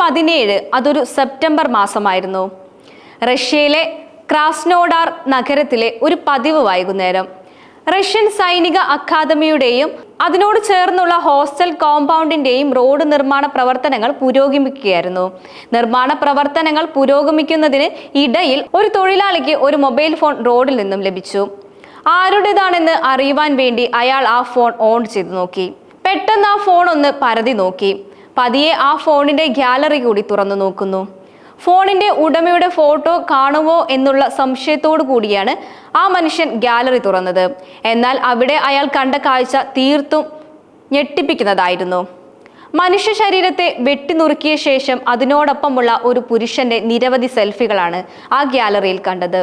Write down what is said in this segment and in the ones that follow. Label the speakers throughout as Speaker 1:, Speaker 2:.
Speaker 1: പതിനേഴ് അതൊരു സെപ്റ്റംബർ മാസമായിരുന്നു. റഷ്യയിലെ ക്രാസ്നോഡാർ നഗരത്തിലെ ഒരു പതിവ് വൈകുന്നേരം. റഷ്യൻ സൈനിക അക്കാദമിയുടെയും അതിനോട് ചേർന്നുള്ള ഹോസ്റ്റൽ കോമ്പൗണ്ടിന്റെയും റോഡ് നിർമ്മാണ പ്രവർത്തനങ്ങൾ പുരോഗമിക്കുകയായിരുന്നു. നിർമ്മാണ പ്രവർത്തനങ്ങൾ പുരോഗമിക്കുന്നതിന് ഇടയിൽ ഒരു തൊഴിലാളിക്ക് ഒരു മൊബൈൽ ഫോൺ റോഡിൽ നിന്നും ലഭിച്ചു. ആരുടേതാണെന്ന് അറിയുവാൻ വേണ്ടി അയാൾ ആ ഫോൺ ഓൺ ചെയ്തു നോക്കി. പെട്ടെന്ന് ആ ഫോൺ ഒന്ന് പരതി നോക്കി. പതിയെ ആ ഫോണിന്റെ ഗ്യാലറി കൂടി തുറന്നു നോക്കുന്നു. ഫോണിന്റെ ഉടമയുടെ ഫോട്ടോ കാണുമോ എന്നുള്ള സംശയത്തോടു കൂടിയാണ് ആ മനുഷ്യൻ ഗ്യാലറി തുറന്നത്. എന്നാൽ അവിടെ അയാൾ കണ്ട കാഴ്ച തീർത്തും ഞെട്ടിപ്പിക്കുന്നതായിരുന്നു. മനുഷ്യ ശരീരത്തെ വെട്ടിനുറുക്കിയ ശേഷം അതിനോടൊപ്പമുള്ള ഒരു പുരുഷന്റെ നിരവധി സെൽഫികളാണ് ആ ഗ്യാലറിയിൽ കണ്ടത്.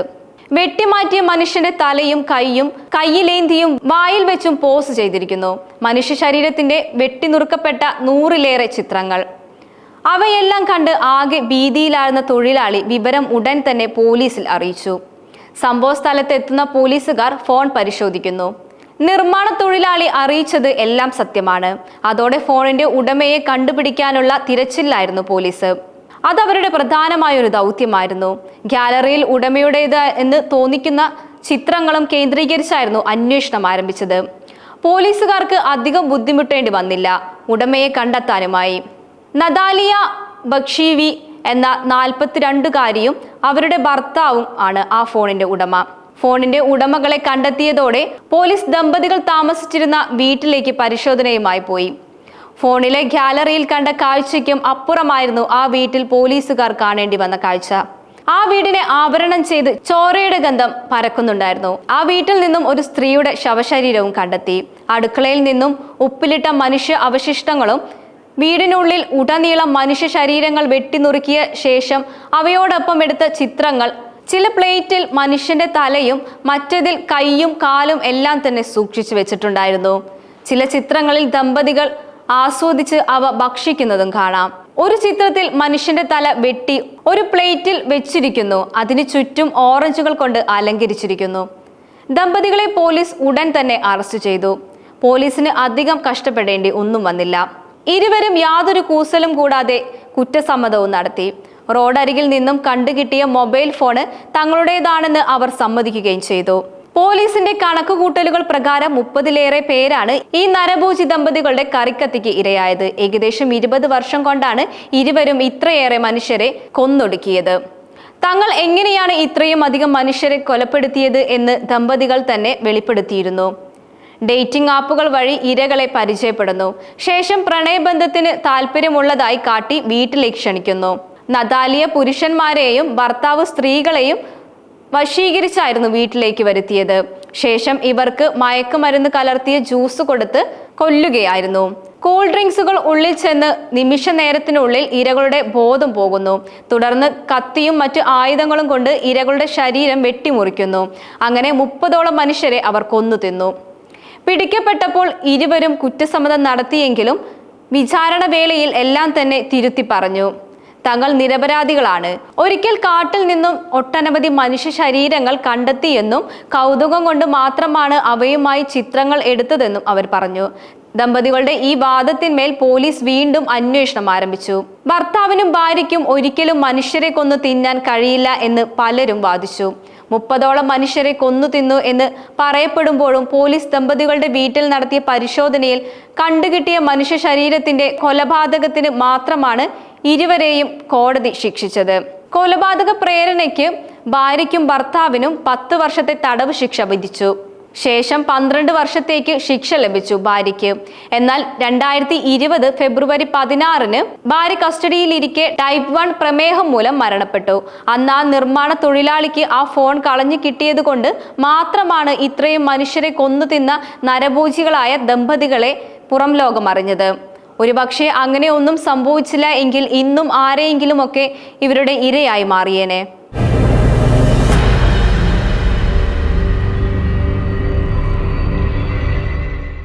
Speaker 1: വെട്ടിമാറ്റിയ മനുഷ്യന്റെ തലയും കൈയും കയ്യിലേന്തിയും വായിൽ വെച്ചും പോസ് ചെയ്തിരിക്കുന്നു. മനുഷ്യ ശരീരത്തിന്റെ വെട്ടിനുറുക്കപ്പെട്ട നൂറിലേറെ ചിത്രങ്ങൾ. അവയെല്ലാം കണ്ട് ആകെ ഭീതിയിലായിരുന്ന തൊഴിലാളി വിവരം ഉടൻ തന്നെ പോലീസിൽ അറിയിച്ചു. സംഭവ സ്ഥലത്ത് എത്തുന്ന പോലീസുകാർ ഫോൺ പരിശോധിക്കുന്നു. നിർമ്മാണ തൊഴിലാളി അറിയിച്ചത് എല്ലാം സത്യമാണ്. അതോടെ ഫോണിന്റെ ഉടമയെ കണ്ടുപിടിക്കാനുള്ള തിരച്ചിലായിരുന്നു പോലീസ്. അത് അവരുടെ പ്രധാനമായ ഒരു ദൗത്യമായിരുന്നു. ഗാലറിയിൽ ഉടമയുടേത് എന്ന് തോന്നിക്കുന്ന ചിത്രങ്ങളും കേന്ദ്രീകരിച്ചായിരുന്നു അന്വേഷണം ആരംഭിച്ചത്. പോലീസുകാർക്ക് അധികം ബുദ്ധിമുട്ടേണ്ടി വന്നില്ല. ഉടമയെ കണ്ടെത്താനുമായി. നദാലിയ ബക്ഷീവി എന്ന നാൽപ്പത്തിരണ്ടുകാരിയും അവരുടെ ഭർത്താവും ആണ് ആ ഫോണിന്റെ ഉടമ. ഫോണിന്റെ ഉടമകളെ കണ്ടെത്തിയതോടെ പോലീസ് ദമ്പതികൾ താമസിച്ചിരുന്ന വീട്ടിലേക്ക് പരിശോധനയുമായി പോയി. ഫോണിലെ ഗാലറിയിൽ കണ്ട കാഴ്ചയ്ക്കും അപ്പുറമായിരുന്നു ആ വീട്ടിൽ പോലീസുകാർ കാണേണ്ടി വന്ന കാഴ്ച. ആ വീടിനെ ആവരണം ചെയ്ത് ചോരയുടെ ഗന്ധം പരക്കുന്നുണ്ടായിരുന്നു. ആ വീട്ടിൽ നിന്നും ഒരു സ്ത്രീയുടെ ശവശരീരവും കണ്ടെത്തി. അടുക്കളയിൽ നിന്നും ഉപ്പിലിട്ട മനുഷ്യ അവശിഷ്ടങ്ങളും വീടിനുള്ളിൽ ഉടനീളം മനുഷ്യ ശരീരങ്ങൾ വെട്ടിനുറുക്കിയ ശേഷം അവയോടൊപ്പം എടുത്ത ചിത്രങ്ങൾ ചില പ്ലേറ്റിൽ മനുഷ്യന്റെ തലയും മറ്റതിൽ കൈയും കാലും എല്ലാം തന്നെ സൂക്ഷിച്ചു വെച്ചിട്ടുണ്ടായിരുന്നു. ചില ചിത്രങ്ങളിൽ ദമ്പതികൾ ആസ്വദിച്ച് അവ ഭക്ഷിക്കുന്നതും കാണാം. ഒരു ചിത്രത്തിൽ മനുഷ്യന്റെ തല വെട്ടി ഒരു പ്ലേറ്റിൽ വെച്ചിരിക്കുന്നു. അതിന് ചുറ്റും ഓറഞ്ചുകൾ കൊണ്ട് അലങ്കരിച്ചിരിക്കുന്നു. ദമ്പതികളെ പോലീസ് ഉടൻ തന്നെ അറസ്റ്റ് ചെയ്തു. പോലീസിന് അധികം കഷ്ടപ്പെടേണ്ടി ഒന്നും വന്നില്ല. ഇരുവരും യാതൊരു കൂസലും കൂടാതെ കുറ്റസമ്മതവും നടത്തി. റോഡരികിൽ നിന്നും കണ്ടുകിട്ടിയ മൊബൈൽ ഫോണ് തങ്ങളുടേതാണെന്ന് അവർ സമ്മതിക്കുകയും ചെയ്തു. പോലീസിന്റെ കണക്കുകൂട്ടലുകൾ പ്രകാരം മുപ്പതിലേറെ പേരാണ് ഈ നരഭോജി ദമ്പതികളുടെ കറിക്കത്തിക്ക് ഇരയായത്. ഏകദേശം ഇരുപത് വർഷം കൊണ്ടാണ് ഇരുവരും ഇത്രയേറെ മനുഷ്യരെ കൊന്നൊടുക്കിയത്. തങ്ങൾ എങ്ങനെയാണ് ഇത്രയും അധികം മനുഷ്യരെ കൊലപ്പെടുത്തിയത് എന്ന് ദമ്പതികൾ തന്നെ വെളിപ്പെടുത്തിയിരുന്നു. ഡേറ്റിംഗ് ആപ്പുകൾ വഴി ഇരകളെ പരിചയപ്പെടുന്നു. ശേഷം പ്രണയബന്ധത്തിന് താല്പര്യമുള്ളതായി കാട്ടി വീട്ടിലേക്ക് ക്ഷണിക്കുന്നു. നദാലിയ പുരുഷന്മാരെയും ഭർത്താവ് സ്ത്രീകളെയും വശീകരിച്ചായിരുന്നു വീട്ടിലേക്ക് വരുത്തിയത്. ശേഷം ഇവർക്ക് മയക്കുമരുന്ന് കലർത്തിയ ജ്യൂസ് കൊടുത്ത് കൊല്ലുകയായിരുന്നു. കൂൾ ഡ്രിങ്ക്സുകൾ ഉള്ളിൽ ചെന്ന് നിമിഷ നേരത്തിനുള്ളിൽ ഇരകളുടെ ബോധം പോകുന്നു. തുടർന്ന് കത്തിയും മറ്റു ആയുധങ്ങളും കൊണ്ട് ഇരകളുടെ ശരീരം വെട്ടിമുറിക്കുന്നു. അങ്ങനെ മുപ്പതോളം മനുഷ്യരെ അവർ കൊന്നു തിന്നു. പിടിക്കപ്പെട്ടപ്പോൾ ഇരുവരും കുറ്റസമ്മതം നടത്തിയെങ്കിലും വിചാരണ വേളയിൽ എല്ലാം തന്നെ തിരുത്തി പറഞ്ഞു. തങ്ങൾ നിരപരാധികളാണ്. ഒരിക്കൽ കാട്ടിൽ നിന്നും ഒട്ടനവധി മനുഷ്യ ശരീരങ്ങൾ കണ്ടെത്തിയെന്നും കൗതുകം കൊണ്ട് മാത്രമാണ് അവയുമായി ചിത്രങ്ങൾ എടുത്തതെന്നും അവർ പറഞ്ഞു. ദമ്പതികളുടെ ഈ വാദത്തിന്മേൽ പോലീസ് വീണ്ടും അന്വേഷണം ആരംഭിച്ചു. ഭർത്താവിനും ഭാര്യയ്ക്കും ഒരിക്കലും മനുഷ്യരെ കൊന്നു തിന്നാൻ കഴിയില്ല എന്ന് പലരും വാദിച്ചു. മുപ്പതോളം മനുഷ്യരെ കൊന്നു തിന്നു എന്ന് പറയപ്പെടുമ്പോഴും പോലീസ് ദമ്പതികളുടെ വീട്ടിൽ നടത്തിയ പരിശോധനയിൽ കണ്ടുകിട്ടിയ മനുഷ്യ ശരീരത്തിന്റെ കൊലപാതകത്തിന് മാത്രമാണ് ഇരുവരെയും കോടതി ശിക്ഷിച്ചത്. കൊലപാതക പ്രേരണയ്ക്ക് ഭാര്യയ്ക്കും ഭർത്താവിനും പത്ത് വർഷത്തെ തടവ് ശിക്ഷ വിധിച്ചു. ശേഷം പന്ത്രണ്ട് വർഷത്തേക്ക് ശിക്ഷ ലഭിച്ചു ഭാര്യയ്ക്ക്. എന്നാൽ രണ്ടായിരത്തി ഇരുപത് ഫെബ്രുവരി പതിനാറിന് ഭാര്യ കസ്റ്റഡിയിലിരിക്കെ ടൈപ്പ് വൺ പ്രമേഹം മൂലം മരണപ്പെട്ടു. അന്ന് ആ നിർമ്മാണ തൊഴിലാളിക്ക് ആ ഫോൺ കളഞ്ഞു കിട്ടിയത് കൊണ്ട് മാത്രമാണ് ഇത്രയും മനുഷ്യരെ കൊന്നു തിന്ന നരഭോജികളായ ദമ്പതികളെ പുറം ലോകം അറിഞ്ഞത്. ഒരുപക്ഷെ അങ്ങനെയൊന്നും സംഭവിച്ചില്ല എങ്കിൽ ഇന്നും ആരെയെങ്കിലുമൊക്കെ ഇവരുടെ ഇരയായി മാറിയേനെ.